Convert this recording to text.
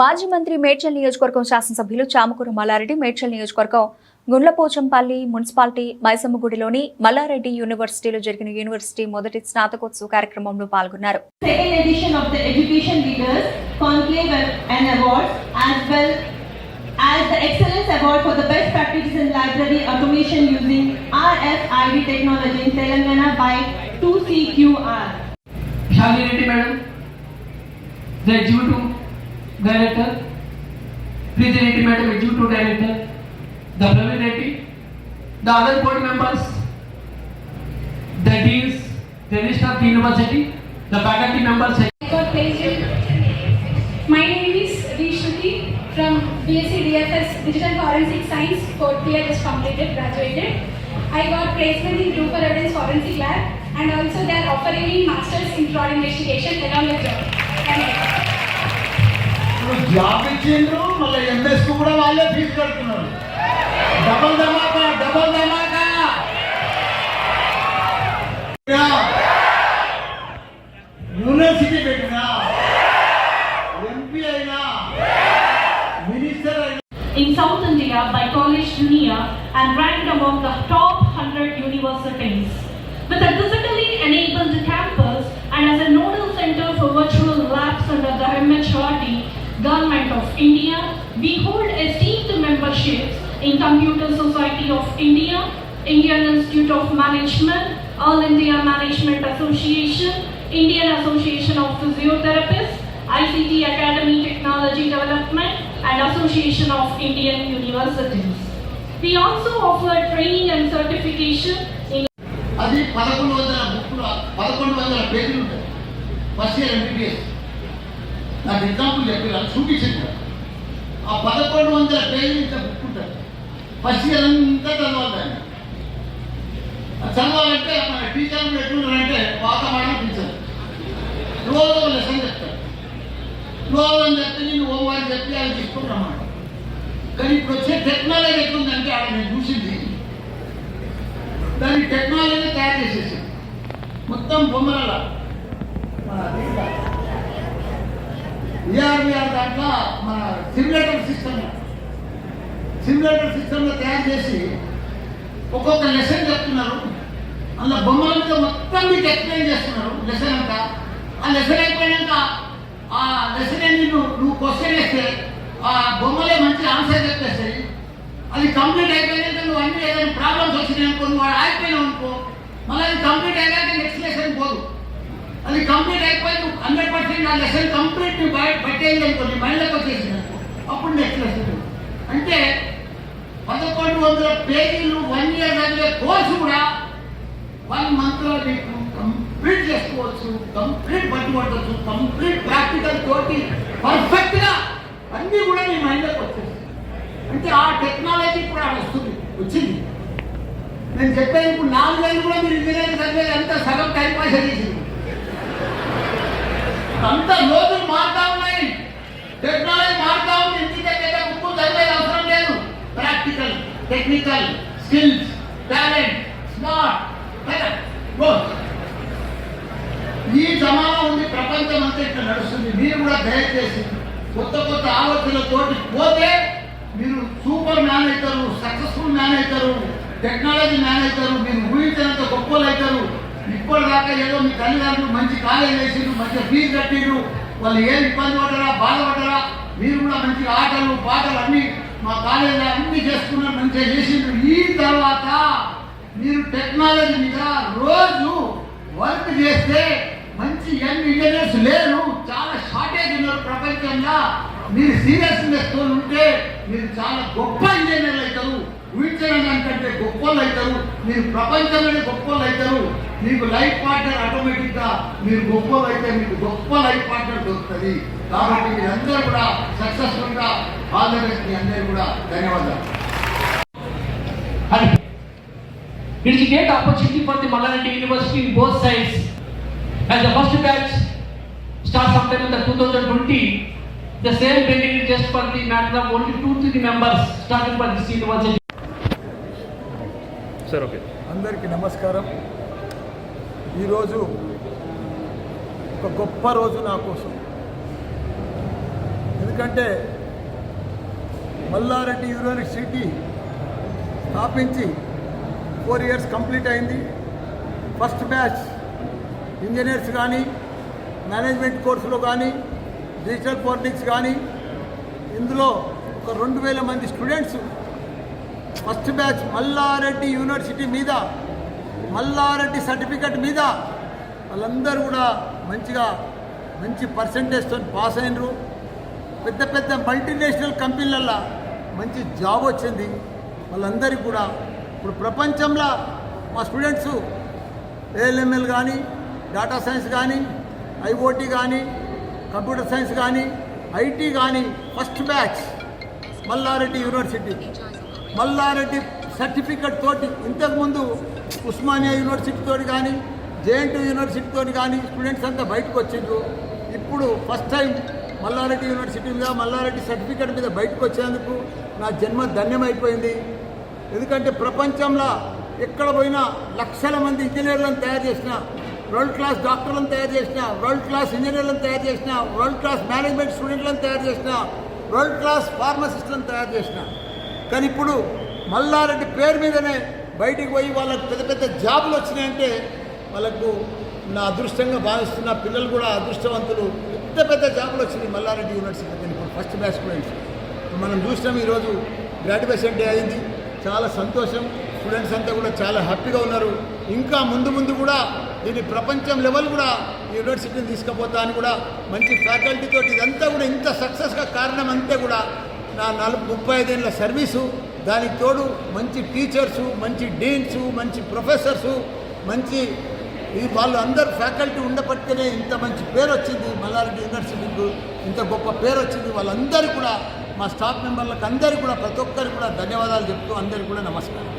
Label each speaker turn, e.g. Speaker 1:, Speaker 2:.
Speaker 1: మాజీ మంత్రి మేడ్చల్ నియోజకవర్గం శాసనసభ్యులు చామకూరు మల్లారెడ్డి మేడ్చల్ నియోజకవర్గం గుండ్లపోచంపల్లి మున్సిపాలిటీ మైసమ్మగూడిలోని మల్లారెడ్డి యూనివర్సిటీలో జరిగిన యూనివర్సిటీ మొదటి స్నాతకోత్సవ కార్యక్రమంలో పాల్గొన్నారు.
Speaker 2: Director, Preeti Reddy madam, executive director, the Praveen Reddy, the other board members, the deans, the list of the university, the faculty members.
Speaker 3: My name is Rishruti from BSc DFS Digital Forensic Science, fourth year just completed, graduated. I got placement in Group Evidence Forensic Lab and also they are offering me Masters in Fraud Investigation along with job. Thank you.
Speaker 4: ఇప్పుడు job ఇచ్చిండ్రు మళ్ళీ MS కూడా వాళ్ళే fee కడుతున్నారు double ధమాకా double ధమాకా university పెట్టినా MP అయినా మినిస్టర్ అయినా
Speaker 5: in South India by College Dunia and ranked among the top 100 universities. With a digitally enabled campus and as a nodal center for virtual labs under the Government of India, we hold esteemed memberships in Computer Society of India, Indian Institute of Management, All India Management Association, Indian Association of Physiotherapists, ICT Academy Technology Development, and Association of Indian Universities. We also offer training and certification in
Speaker 4: అది పదకొండు వందల బుక్కులు పదకొండు వందల పేజీలు ఉంటాయి first year MBBS నాకు example చెప్పి చూపించింది ఆ పదకొండు వందల పేజీలు ఇంత బుక్ ఉంటుంది ఫస్ట్ ఇయర్ అంతా చదవాలి దాన్ని చదవాలంటే మన టీచర్లు ఎట్లున్నారంటే పాత మాటలు టీచర్ రోజు ఒక లెసన్ చెప్తారు రోజు అని చెప్తే నేను హోంవర్క్ చెప్పి అది తీసుకుంటామాట కానీ ఇప్పుడు వచ్చే టెక్నాలజీ ఎట్లుందంటే ఆడ నేను చూసింది. దాన్ని టెక్నాలజీ తయారు చేసేసి మొత్తం బొమ్మల మన ఈఆర్బిఆర్ దాంట్లో మన సిమ్యులేటర్ సిస్టమ్ సిమ్యులేటర్ సిస్టంలో తయారు చేసి ఒక్కొక్క లెసన్ చెప్తున్నారు. అందులో బొమ్మలతో మొత్తం మీకు ఎక్స్ప్లెయిన్ చేస్తున్నారు లెసన్ అంతా. ఆ లెసన్ అయిపోయినాక ఆ లెసన్ నువ్వు నువ్వు క్వశ్చన్ వేస్తే ఆ బొమ్మలే మంచి ఆన్సర్ చెప్పేస్తాయి. అది కంప్లీట్ అయిపోయినాక నువ్వు అన్ని ఏదైనా ప్రాబ్లమ్స్ వచ్చినాయి అనుకో నువ్వు వాడు ఆగిపోయినావు అనుకో మళ్ళీ అది కంప్లీట్ అయ్యాక నెక్స్ట్ లెసన్ పోదు. అది కంప్లీట్ అయిపోయి నువ్వు హండ్రెడ్ పర్సెంట్ ఆ లెసన్ కంప్లీట్ నువ్వు బయట పెట్టేది అనుకో నీ మైండ్లోకి వచ్చేసింది. అప్పుడు నెక్స్ట్ లెసన్ అంటే పదకొండు వందల పేజీలు వన్ ఇయర్ చదివే కోర్సు కూడా వన్ మంత్లో నీకు కంప్లీట్ చేసుకోవచ్చు. కంప్లీట్ పట్టుబడవచ్చు కంప్లీట్ ప్రాక్టికల్ తోటి పర్ఫెక్ట్గా అన్నీ కూడా నీ మైండ్లోకి వచ్చేసి అంటే ఆ టెక్నాలజీ ఇప్పుడు ఆడ వస్తుంది. వచ్చింది. నేను చెప్పేది ఇప్పుడు నాలుగైదు కూడా మీరు ఇంజనీరింగ్ చదివేది అంత సగం టైం పాస్ చేసింది. అంత రోజులు మారుతా ఉన్నాయి. టెక్నాలజీ మారుతా ఉంది. ఇంటికి దగ్గర బుక్కు చదివేది అవసరం లేదు. Practical technical skills talent smart ఈ జమానా ఉంది ప్రపంచం అంతా ఇట్లా నడుస్తుంది. మీరు కూడా దయచేసి కొత్త కొత్త ఆలోచనలతోటి పోతే మీరు సూపర్ మ్యాన్ అవుతారు సక్సెస్ఫుల్ మ్యాన్ అవుతారు టెక్నాలజీ మ్యాన్ అవుతారు మీరు ఊహించినంత గొప్పలు అవుతారు. ఇప్పటిదాకా ఏదో మీ తల్లిదండ్రులు మంచి కాలేజ్ వేసిండ్రు మంచిగా ఫీజు కట్టిండ్రు. వాళ్ళు ఏం ఇబ్బంది పడరా బాధపడరా మీరు కూడా మంచి ఆటలు పాటలు అన్ని మా కాలేజీలో అన్ని చేసుకున్నారు మంచిగా చేసిండ్రు. ఈ తర్వాత మీరు టెక్నాలజీ మీద రోజు వర్క్ చేస్తే మంచి యంగ్ ఇంజనీర్స్ లేరు. చాలా షార్టేజ్ ఉన్నారు ప్రపంచంలో. మీరు సీరియస్నెస్తో ఉంటే మీరు చాలా గొప్ప ఇంజనీర్లు అవుతారు. ఊహించడం దానికంటే గొప్పలు అవుతారు. మీరు ప్రపంచంలోనే గొప్పలు అవుతారు. మీకు లైఫ్ పార్ట్నర్ ఆటోమేటిక్గా మీరు గొప్పలు అయితే మీకు గొప్ప లైఫ్ పార్ట్నర్ దొరుకుతుంది కాబట్టి మీరందరూ కూడా సక్సెస్ఫుల్గా ఆల్ ద బెస్ట్ మీ అందరూ కూడా ధన్యవాదాలు
Speaker 2: and it is a great opportunity for the Mallareddy University in both sides. As the first batch starts sometime in the 2020, the same building is just for the matter of only two to the members starting for this university.
Speaker 6: Sir okay
Speaker 7: అందరికీ నమస్కారం ఈరోజు ఒక గొప్ప రోజు నా కోసం. ఎందుకంటే
Speaker 4: Mallareddy university స్థాపించి ఫోర్ ఇయర్స్ కంప్లీట్ అయింది. ఫస్ట్ బ్యాచ్ ఇంజనీర్స్ కానీ మేనేజ్మెంట్ కోర్సులో కానీ డిజిటల్ పాలిటిక్స్ కానీ ఇందులో ఒక రెండు వేల మంది students first batch Mallareddy university మీద మల్లారెడ్డి సర్టిఫికెట్ మీద వాళ్ళందరూ కూడా మంచిగా మంచి పర్సంటేజ్తో పాస్ అయినరు. పెద్ద పెద్ద మల్టీనేషనల్ కంపెనీలల్లో మంచి జాబ్ వచ్చింది. వాళ్ళందరికీ కూడా ఇప్పుడు ప్రపంచంలో మా స్టూడెంట్స్ ఏఎల్ఎంఎల్ కానీ డేటా సైన్స్ కానీ ఐఓటీ కానీ కంప్యూటర్ సైన్స్ కానీ ఐటీ కానీ first batch Mallareddy university Mallareddy certificate తోటి ఇంతకుముందు ఉస్మానియా యూనివర్సిటీతో కానీ జేఎన్టీ యూనివర్సిటీతో కానీ స్టూడెంట్స్ అంతా బయటకు వచ్చిండ్రు. ఇప్పుడు ఫస్ట్ టైం మల్లారెడ్డి యూనివర్సిటీ మీద మల్లారెడ్డి సర్టిఫికెట్ మీద బయటకు వచ్చేందుకు నా జన్మ ధన్యమైపోయింది. ఎందుకంటే ప్రపంచంలో ఎక్కడ పోయినా లక్షల మంది ఇంజనీర్లను తయారు చేసిన వరల్డ్ క్లాస్ డాక్టర్లను తయారు చేసిన వరల్డ్ క్లాస్ ఇంజనీర్లను తయారు చేసిన వరల్డ్ క్లాస్ మేనేజ్మెంట్ స్టూడెంట్లను తయారు చేసిన వరల్డ్ క్లాస్ ఫార్మసిస్ట్లను తయారు చేసిన. కానీ ఇప్పుడు మల్లారెడ్డి పేరు మీదనే బయటికి పోయి వాళ్ళకు పెద్ద పెద్ద జాబులు వచ్చినాయంటే వాళ్ళకు నా అదృష్టంగా భావిస్తున్న పిల్లలు కూడా అదృష్టవంతులు పెద్ద పెద్ద జాబులు వచ్చినాయి మల్లారెడ్డి యూనివర్సిటీ ఇప్పుడు ఫస్ట్ బ్యాచ్ స్టూడెంట్స్ మనం చూసినాం ఈరోజు గ్రాడ్యుయేషన్ డే అయింది. చాలా సంతోషం. స్టూడెంట్స్ అంతా కూడా చాలా హ్యాపీగా ఉన్నారు. ఇంకా ముందు ముందు కూడా దీన్ని ప్రపంచం లెవెల్ కూడా యూనివర్సిటీని తీసుకుపోతా అని కూడా మంచి ఫ్యాకల్టీతో ఇదంతా కూడా ఇంత సక్సెస్గా కారణం అంతే కూడా నా నలభై ముప్పై ఐదేళ్ళ సర్వీసు దానికి తోడు మంచి టీచర్సు మంచి డీన్సు మంచి ప్రొఫెసర్సు మంచి ఈ వాళ్ళు అందరు ఫ్యాకల్టీ ఉండబట్టినే ఇంత మంచి పేరు వచ్చింది మల్లారెడ్డి యూనివర్సిటీకి ఇంత గొప్ప పేరు వచ్చింది వాళ్ళందరూ కూడా మా స్టాఫ్ మెంబర్లకు అందరికీ కూడా ప్రతి ఒక్కరికి కూడా ధన్యవాదాలు చెప్తూ అందరికీ కూడా నమస్కారం.